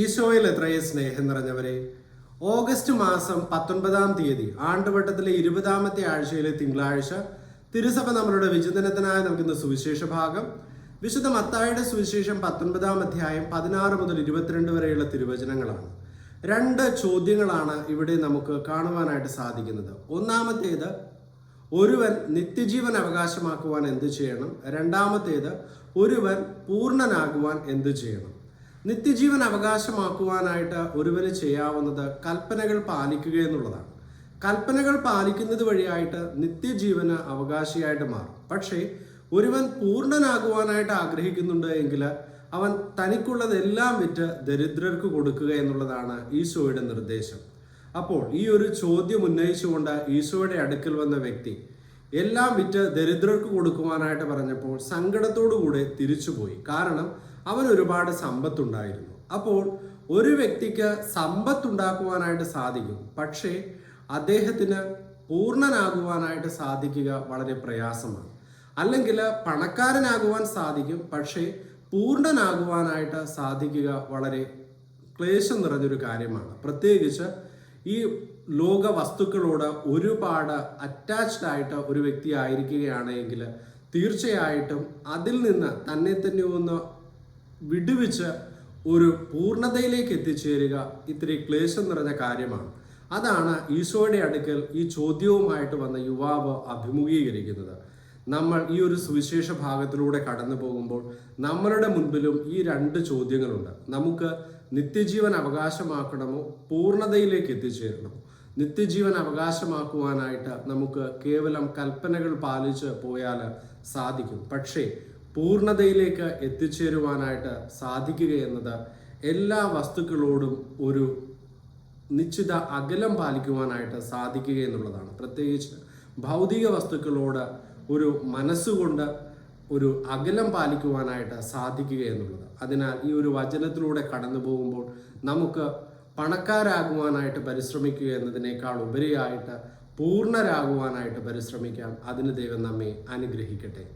ഈശോയിൽ എത്രയെ സ്നേഹം നിറഞ്ഞവരെ? ഓഗസ്റ്റ് മാസം പത്തൊൻപതാം തീയതി ആണ്ടുവട്ടത്തിലെ ഇരുപതാമത്തെ ആഴ്ചയിലെ തിങ്കളാഴ്ച തിരുസഭ നമ്മളുടെ വിചിന്തനത്തിനായി നൽകുന്ന സുവിശേഷ ഭാഗം. വിശുദ്ധ മത്തായുടെ സുവിശേഷം പത്തൊൻപതാം അധ്യായം പതിനാറ് മുതൽ ഇരുപത്തിരണ്ട് വരെയുള്ള തിരുവചനങ്ങളാണ്. രണ്ട് ചോദ്യങ്ങളാണ് ഇവിടെ നമുക്ക് കാണുവാനായിട്ട് സാധിക്കുന്നത്. ഒന്നാമത്തേത് ഒരുവൻ നിത്യജീവൻ അവകാശമാക്കുവാൻ എന്തു ചെയ്യണം? രണ്ടാമത്തേത് ഒരുവൻ പൂർണനാകുവാൻ എന്തു ചെയ്യണം? നിത്യജീവൻ അവകാശമാക്കുവാനായിട്ട് ഒരുവന് ചെയ്യാവുന്നത് കൽപ്പനകൾ പാലിക്കുക എന്നുള്ളതാണ്. കൽപ്പനകൾ പാലിക്കുന്നത് വഴിയായിട്ട് നിത്യജീവന് അവകാശിയായിട്ട് മാറും. പക്ഷേ ഒരുവൻ പൂർണനാകുവാനായിട്ട് ആഗ്രഹിക്കുന്നുണ്ട് എങ്കിൽ അവൻ തനിക്കുള്ളതെല്ലാം വിറ്റ് ദരിദ്രർക്ക് കൊടുക്കുക എന്നുള്ളതാണ് ഈശോയുടെ നിർദ്ദേശം. അപ്പോൾ ഈ ഒരു ചോദ്യം ഉന്നയിച്ചുകൊണ്ട് ഈശോയുടെ അടുക്കൽ വന്ന വ്യക്തി എല്ലാം വിറ്റ് ദരിദ്രർക്ക് കൊടുക്കുവാനായിട്ട് പറഞ്ഞപ്പോൾ സങ്കടത്തോടുകൂടെ തിരിച്ചുപോയി. കാരണം അവൻ ഒരുപാട് സമ്പത്തുണ്ടായിരുന്നു. അപ്പോൾ ഒരു വ്യക്തിക്ക് സമ്പത്തുണ്ടാക്കുവാനായിട്ട് സാധിക്കും. പക്ഷേ അദ്ദേഹത്തിന് പൂർണനാകുവാനായിട്ട് സാധിക്കുക വളരെ പ്രയാസമാണ്. അല്ലെങ്കിൽ പണക്കാരനാകുവാൻ സാധിക്കും. പക്ഷേ പൂർണനാകുവാനായിട്ട് സാധിക്കുക വളരെ ക്ലേശം നിറഞ്ഞൊരു കാര്യമാണ്. പ്രത്യേകിച്ച് ഈ ലോക വസ്തുക്കളോട് ഒരുപാട് അറ്റാച്ച്ഡ് ആയിട്ട് ഒരു വ്യക്തി ആയിരിക്കുകയാണെങ്കിൽ തീർച്ചയായിട്ടും അതിൽ നിന്ന് തന്നെ തന്നെ ഒന്ന് വിടുവിച്ച് ഒരു പൂർണതയിലേക്ക് എത്തിച്ചേരുക ഇത്തിരി ക്ലേശം നിറഞ്ഞ കാര്യമാണ്. അതാണ് ഈശോയുടെ അടുക്കൽ ഈ ചോദ്യവുമായിട്ട് വന്ന യുവാവ് അഭിമുഖീകരിക്കുന്നത്. നമ്മൾ ഈ ഒരു സുവിശേഷ ഭാഗത്തിലൂടെ കടന്നു പോകുമ്പോൾ നമ്മളുടെ മുൻപിലും ഈ രണ്ട് ചോദ്യങ്ങളുണ്ട്. നമുക്ക് നിത്യജീവൻ അവകാശമാക്കണമോ? പൂർണതയിലേക്ക് എത്തിച്ചേരണമോ? നിത്യജീവൻ അവകാശമാക്കുവാനായിട്ട് നമുക്ക് കേവലം കൽപ്പനകൾ പാലിച്ച് പോയാൽ സാധിക്കും. പക്ഷേ പൂർണതയിലേക്ക് എത്തിച്ചേരുവാനായിട്ട് സാധിക്കുക എന്നത് എല്ലാ വസ്തുക്കളോടും ഒരു നിശ്ചിത അകലം പാലിക്കുവാനായിട്ട് സാധിക്കുക എന്നുള്ളതാണ്. പ്രത്യേകിച്ച് ഭൗതിക വസ്തുക്കളോട് ഒരു മനസ്സുകൊണ്ട് ഒരു അകലം പാലിക്കുവാനായിട്ട് സാധിക്കുക എന്നുള്ളത്. അതിനാൽ ഈ ഒരു വചനത്തിലൂടെ കടന്നു പോകുമ്പോൾ നമുക്ക് പണക്കാരാകുവാനായിട്ട് പരിശ്രമിക്കുക എന്നതിനേക്കാൾ ഉപരിയായിട്ട് പൂർണരാകുവാനായിട്ട് പരിശ്രമിക്കാം. അതിന് ദൈവം നമ്മെ അനുഗ്രഹിക്കട്ടെ.